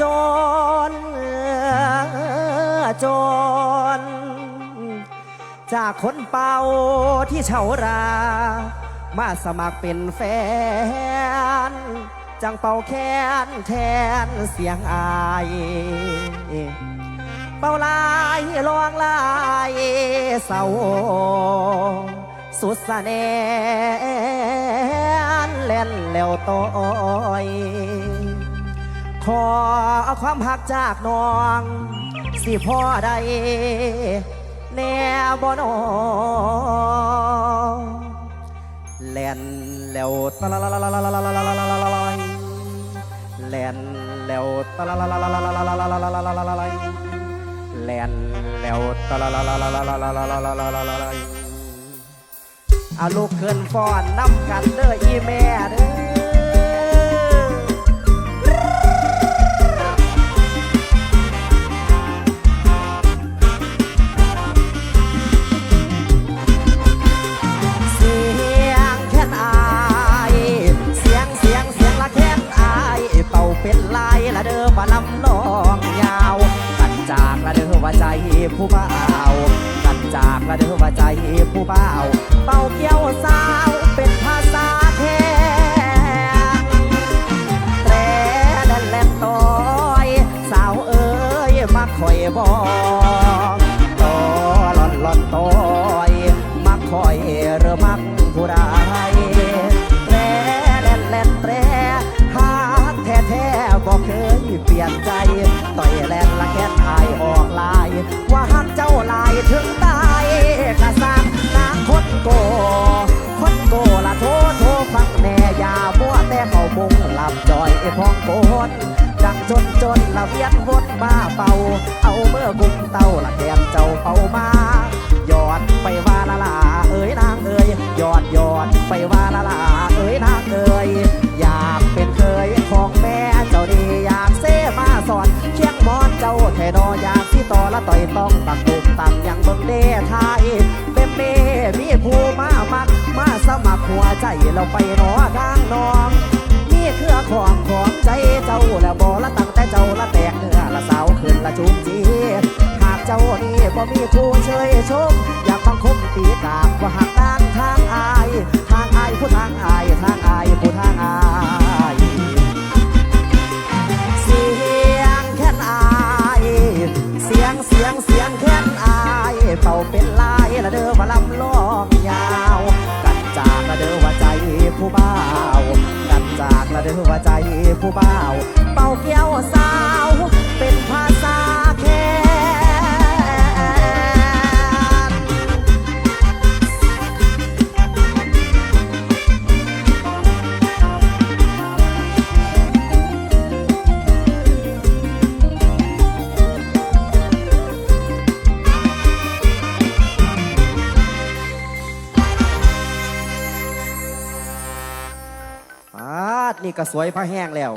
จรจร จากคนเป่าที่เฉารา มาสมัครเป็นแฟน จังเป่าแค้นแทนเสียงอาย เป่าลายลวงลายเสาสุดสแนนเล่นแล้วต้อย ขอเอาความหักจากน้อง สิพ่อใดแน่บ่นอแล่นแล้วตะละละละละละละละละละละละละแล่นแล้วตะละละละละละละละละละละละละละแล่นแล้วตะละละละละละละละละละละละละเอาลูกเกินฟ้อนน้ำกันเด้ออีแม่เด้อ ใจผู้เบากันจากละเด้อว่าใจผู้เบาเป่าเกี่ยวสาวเป็นภาษาแทนแตรแล่นแล่นต้อยสาวเอ้ยมาคอยบอกตอหล่อนหล่อนต้อยมาคอยเรือมักผู้ใดแตรแล่นแล่นแตรหากแท้แท้บอกเคยเปลี่ยนใจต่อยแล่นละแค่ ถึงตายกระสังนางคนโก คนโกละโทโทฟังแน่ยาบัวแต่เขามุงหลับจอยไอพองโกนดังจนจนละเวียนวนมาเป่า เอาเมื่อกุมเต้าละแกมเจ้าเป่ามา ต้องตักตุกตักอย่างเบิ่งเด้ทายเป็นเมมีผู้มามัก มาสมัครหัวใจเราไปหนอทางน้องนี่คือของของใจเจ้าแล้วบอละตั้งแต่เจ้าละแตกเนื้อละสาวขึ้นละจุกจีหากเจ้านี่บ่มีผู้เชยชมอยากบังคมตีกากว่าหากด้านทางอาย ทางอายผู้ทางอายทางอายผู้ทางอาย ผู้บ่าว กันจากละเด้อว่าใจผู้บ่าว เป่าเกี้ยวส นี่ก็สวยพระแห้งแล้ว